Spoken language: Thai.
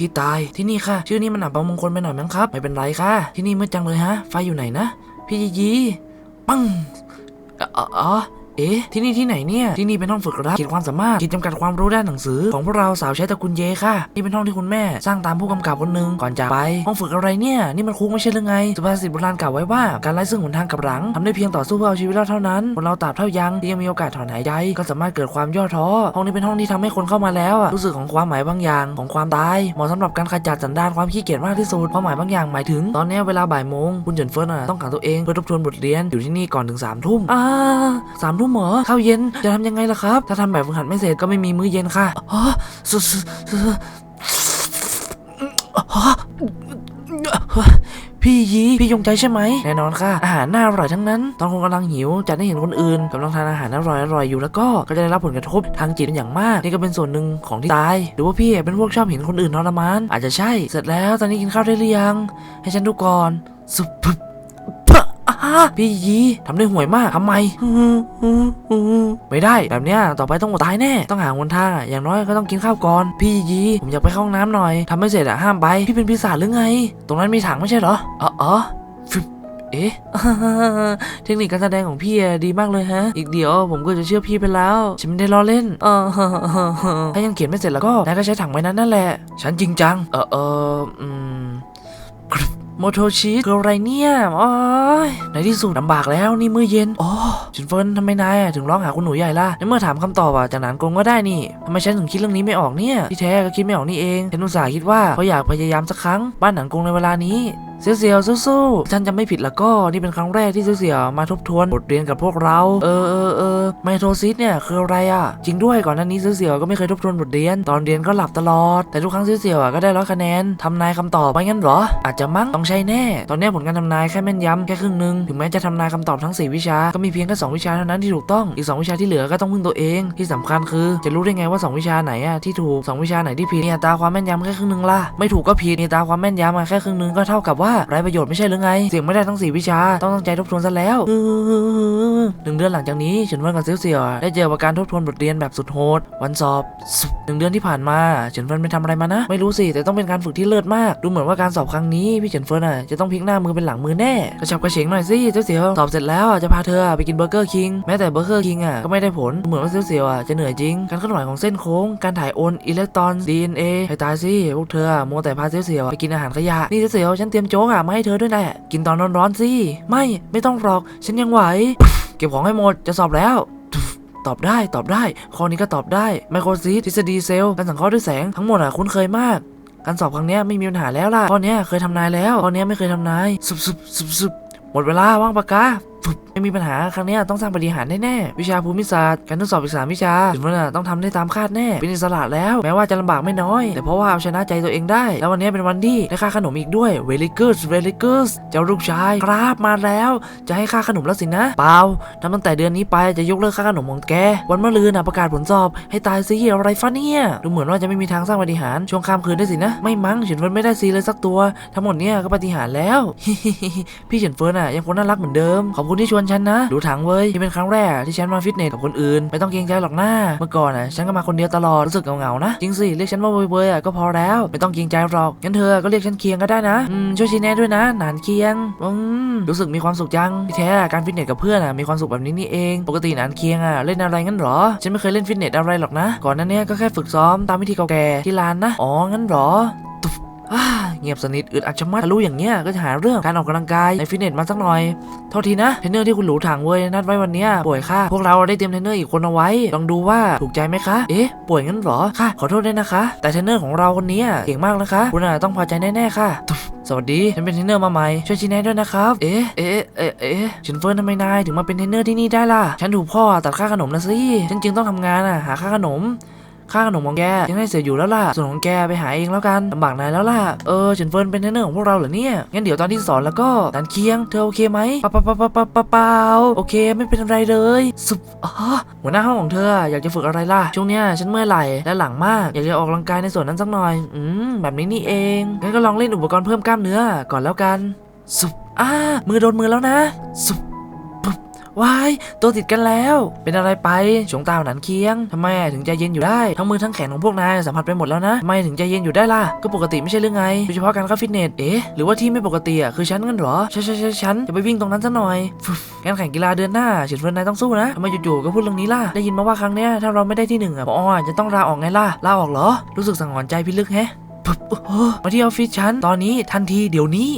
ที่ตายที่นี่ค่ะ ชื่อนี้มันอับมงคลไปหน่อยมั้งครับ ไม่เป็นไรค่ะ ที่นี่มืดจังเลยฮะ ไฟอยู่ไหนนะ พี่ยียีปังอ๋อ เอ๊ะ ที่นี่ที่ไหนเนี่ย ที่นี่เป็นห้องฝึกรับขีดความสามารถขีดจำกัดความรู้ด้านหนังสือ ของพวกเราสาวใช้ตระกูลเยค่ะ นี่เป็นห้องที่คุณแม่ สร้างตามผู้กำกับคนหนึ่งก่อนจากไป ห้องฝึกอะไรเนี่ย นี่มันคุกไม่ใช่หรือไง สุภาษิตโบราณกล่าวไว้ว่า การไล่ซึ่งหนทางกับหลังทำได้เพียงต่อสู้เพื่อเอาชีวิตรอดเท่านั้น คนเราตราบเท่ายังที่ยังมีโอกาสถอนหายใจ ก็สามารถเกิดความย่อท้อ ห้องนี้เป็นห้องที่ทำให้คนเข้ามาแล้วรู้สึกของความหมายบางอย่าง ของความตาย เหมาะสำหรับการขจัดสันดานความขี้เกียจมากที่สุด ความหมายบางอย่างหมายถึง ตอนนี้เวลาบ่ายโมงคุณเจินเฟิร์นอะต้องขังตัวเองเพื่อทบทวนบทเรียนอยู่ที่นี่ก่อนถึงสามทุ่มอ่าสามทุ่มเหรอข้าวเย็นจะทำยังไงล่ะครับ ถ้าทำแบบฝึกหัดไม่เสร็จก็ไม่มีมื้อเย็นค่ะอ๋อสุดพี่ยีพี่ยงใจใช่ไหมแน่นอนค่ะ อาหารน่าอร่อยทั้งนั้น ตอนคุณกำลังหิวจะได้เห็นคนอื่นกำลังทานอาหารอร่อยอร่อยอยู่แล้วก็ก็จะได้รับผลกระทบทางจิตเป็นอย่างมาก นี่ก็เป็นส่วนหนึ่งของที่ตาย หรือว่าพี่เป็นพวกชอบเห็นคนอื่นทรมาน อาจจะใช่ เสร็จแล้วตอนนี้กินข้าวได้หรือยัง ให้ฉันดูก่อนสุบ พี่ยีทำได้ห่วยมากทำไมไม่ได้แบบเนี้ยต่อไปต้องอดตายแน่ ต้องหาหนทางอะอย่างน้อยก็ต้องกินข้าวก่อน พี่ยีผมอยากไปเข้าห้องน้ำหน่อยทำไม่เสร็จอะห้ามไป พี่เป็นปีศาจหรือไง ตรงนั้นมีถังไม่ใช่เหรออ๋ออ๋อเอ๊ะ เทคนิคการแสดงของพี่ดีมากเลยฮะ อีกเดี๋ยวผมก็จะเชื่อพี่ไปแล้ว ฉันไม่ได้ล้อเล่น เออถ้ายังเขียนไม่เสร็จแล้วก็นายก็ใช้ถังใบนั้นนั่นแหละ ฉันจริงจัง เออเอออืม โมโทชิคืออะไรเนี่ยโอ้ยในที่สุดลำบากแล้วนี่มื้อเย็นอ๋อจุนเฟิร์นทำไมนายอะถึงร้องหาคุณหนูใหญ่ล่ะในเมื่อถามคำตอบอะจากนั้นกงก็ได้นี่ทำไมฉันถึงคิดเรื่องนี้ไม่ออกเนี่ยที่แท้ก็คิดไม่ออกนี่เองฉันอุตส่าห์คิดว่าเขาอยากพยายามสักครั้งบ้านหนังกงในเวลานี้ เสียวเสียวๆสู้ๆฉันจะไม่ผิดล้วก็นี่เป็นครั้งแรกที่เสียวเสียวๆมาทบทวนบทเรียนกับพวกเรา เออเออเออไมโทซิสเนี่ยคืออะไรอะ จริงด้วยก่อนหน้านี้เสียวเสียวๆก็ไม่เคยทบทวนบทเรียน ตอนเรียนก็หลับตลอด แต่ทุกครั้งเสียวเสียวๆอะก็ได้ร้อยคะแนนทำนายคำตอบไปงั้นเหรอ อาจจะมั้งต้องใช่แน่ ตอนนี้ผลการทำนายแค่แม่นยำแค่ครึ่งหนึงถึงแม้จะทำนายคำตอบทั้งสี่วิชา ก็มีเพียงแค่สองวิชาเท่านั้นที่ถูกต้องอีกสองวิชาที่เหลือก็ต้องพึ่งตัวเอง ที่สำคัญคือ จะรู้ได้ไงว่าสองวิชาไหนอะที่ถูกสองวิชาไหนที่ผิดเนี่ยตาความแม่นยำแค่ครึ่งหนึงล่ะไม่ถูกก็ผิดเนี่ยตาความแม่นยำแค่ครึ่งหนึงก็เท่ากับว่าไร้ประโยชน์ไม่ใช่หรือไง เสียงไม่ได้ทั้งสี่วิชา ต้องตั้งใจทบทวนซะแล้วหนึ่งเดือนหลังจากนี้เฉินเฟินกับเซียวเสี่ยวอะได้เจอกับการทบทวนบทเรียนแบบสุดโหดวันสอบหนึ่งเดือนที่ผ่านมาเฉินเฟินไปทำอะไรมานะ ไม่รู้สิ แต่ต้องเป็นการฝึกที่เลิศมาก ดูเหมือนว่าการสอบครั้งนี้พี่เฉินเฟินอะจะต้องพลิกหน้ามือเป็นหลังมือแน่กระฉับกระเฉงหน่อยสิเซียวเสี่ยวสอบเสร็จแล้วอะจะพาเธออะไปกินเบอร์เกอร์คิงแม้แต่เบอร์เกอร์คิงอะก็ไม่ได้ผลดูเหมือนว่าเซียวเสี่ยวอะจะเหนื่อยจริงการเคลื่อนไหวของเส้นโค้งการถ่ายโอนอิเล็กตรอน DNA ให้ตายสิพวกเธออะมัวแต่พาเซียวเสี่ยวอะไปกินอาหารขยะนี่เซียวเสี่ยวฉันเตรียมโจ๊กอะมาให้เธอด้วยแหละ กินตอนร้อนๆสิ ไม่ ไม่ต้องหรอก ฉันยังไหว เก็บของให้หมด จะสอบแล้ว ตอบได้ ตอบได้ ข้อนี้ก็ตอบได้ ไมโครซีทฤษฎีเซลล์ การสังเคราะห์ด้วยแสง ทั้งหมดอะคุ้นเคยมาก การสอบครั้งนี้ไม่มีปัญหาแล้วล่ะข้อนี้เคยทำนายแล้วข้อนี้ไม่เคยทำนาย สุบสุบสุบสุบหมดเวลาว่างปากกาฟึบ ไม่มีปัญหาครั้งนี้ต้องสร้างปฏิหารแน่ๆวิชาภูมิศาสตร์การทดสอบอีกสามวิชาถึงว่าน่ะต้องทำได้ตามคาดแน่เป็นอิสระแล้วแม้ว่าจะลำบากไม่น้อย แต่เพราะว่าเอาชนะใจตัวเองได้ แล้ววันนี้เป็นวันที่ได้ค่าขนมอีกด้วย very good very good เจ้าลูกชายครับมาแล้ว จะให้ค่าขนมแล้วสินะเปล่าทำตั้งแต่เดือนนี้ไปจะยกเลิกค่าขนมของแกวันมะรืนน่ะประกาศผลสอบให้ตายสิอะไรฟะเนี่ยดูเหมือนว่าจะไม่มีทางสร้างปฏิหารช่วงข้ามคืนได้สินะไม่มั้งเฉินเฟินไม่ได้ซีเลยสักตัว ทั้งหมดเนี่ยก็ปฏิหารแล้วพี่เฉินเฟินอะยังคนน่ารักเหมือนเดิมขอบคุณที่ชวนฉันนะ ดูถังเว้ยนี่เป็นครั้งแรกที่ฉันมาฟิตเนสกับคนอื่น ไม่ต้องเกรงใจหรอกนะเมื่อก่อนอะฉันก็มาคนเดียวตลอดรู้สึกเหงาๆนะ จริงสิเรียกฉันว่าเว้ยๆอะก็พอแล้ว ไม่ต้องเกรงใจหรอกงั้นเธอก็เรียกฉันเคียงก็ได้นะอืมช่วยชี้แนะด้วยนะหนานเคียงอืมรู้สึกมีความสุขจังที่แท้การฟิตเนสกับเพื่อนอะมีความสุขแบบนี้นี่เอง ปกติหนานเคียงอะเล่นอะไรงั้นหรอ ฉันไม่เคยเล่นฟิตเนสอะไรหรอกนะ ก่อนนั้นเนี่ยก็แค่ฝึกซ้อมตามวิธีเก่าแก่ที่ร้านนะอ๋องั้นหรออ่า เงียบสนิทอึดอัดชะมัดรู้อย่างเนี้ยก็จะหาเรื่องการออกกำลังกายในฟิตเนสมาสักหน่อยโทษทีนะเทรนเนอร์ที่คุณหลูถังเว้ยนัดไว้วันเนี้ยป่วยค่ะพวกเราได้เตรียมเทรนเนอร์อีกคนเอาไว้ลองดูว่าถูกใจไหมคะเอ๊ะป่วยงั้นเหรอค่ะขอโทษด้วยนะคะ แต่เทรนเนอร์ของเราคนนี้เก่งมากนะคะคุณอะต้องพอใจแน่ๆค่ะสวัสดีฉันเป็นเทรนเนอร์มาใหม่ช่วยชี้แนะด้วยนะครับเอ๊ะเอ๊ะเอ๊ะเอ๊ะฉันเฟิร์นทำไมนายถึงมาเป็นเทรนเนอร์ที่นี่ได้ล่ะฉันถูกพ่อตัดค่าขนมนะสิฉันจึงต้องทำงานอะหาค่าขนม ค่าขนมของแกยังได้เสียอยู่แล้วล่ะ ส่วนของแกไปหาเองแล้วกันลำบากนายแล้วล่ะ เออเฉินเฟินเป็นเทรนเนอร์ของพวกเราเหรอเนี่ย งั้นเดี๋ยวตอนที่สอนแล้วก็นันเคียง เธอโอเคไหมปะปะปะปะปะปะเปล่าโอเคไม่เป็นไรเลยสุบอ๋อหัวหน้าห้องของเธออยากจะฝึกอะไรล่ะ ช่วงเนี้ยฉันเมื่อยไหล่และหลังมากอยากจะออกกำลังกายในส่วนนั้นสักหน่อย อืมแบบนี้นี่เอง งั้นก็ลองเล่นอุปกรณ์เพิ่มกล้ามเนื้อก่อนแล้วกันสุบอ่ามือโดนมือแล้วนะสุบปุ๊บ วายตัวติดกันแล้ว เป็นอะไรไปชงตาหนันเคียงทำไมถึงใจเย็นอยู่ได้ ทั้งมือทั้งแขนของพวกนายสัมผัสไปหมดแล้วนะทำไมถึงใจเย็นอยู่ได้ล่ะ ก็ปกติไม่ใช่เรื่องไงโดยเฉพาะการเข้าฟิตเนส เอ๊ะ หรือว่าที่ไม่ปกติอะคือฉันกันหรอ ใช่ใช่ใช่ฉันจะไปวิ่งตรงนั้นซะหน่อยฟึการแข่งกีฬาเดือนหน้าเฉินเฟินนายต้องสู้นะทำไมจู่ๆก็พูดเรื่องนี้ล่ะ ได้ยินมาว่าครั้งเนี้ยถ้าเราไม่ได้ที่หนึ่งอะพออจจะต้องลาออกไงล่ะ ลาออกเหรอ รู้สึกสังหรณ์ใจพี่ลึกแฮะมาที่ออฟฟิศฉัน ตอนนี้ทันทีเดี๋ยวนี้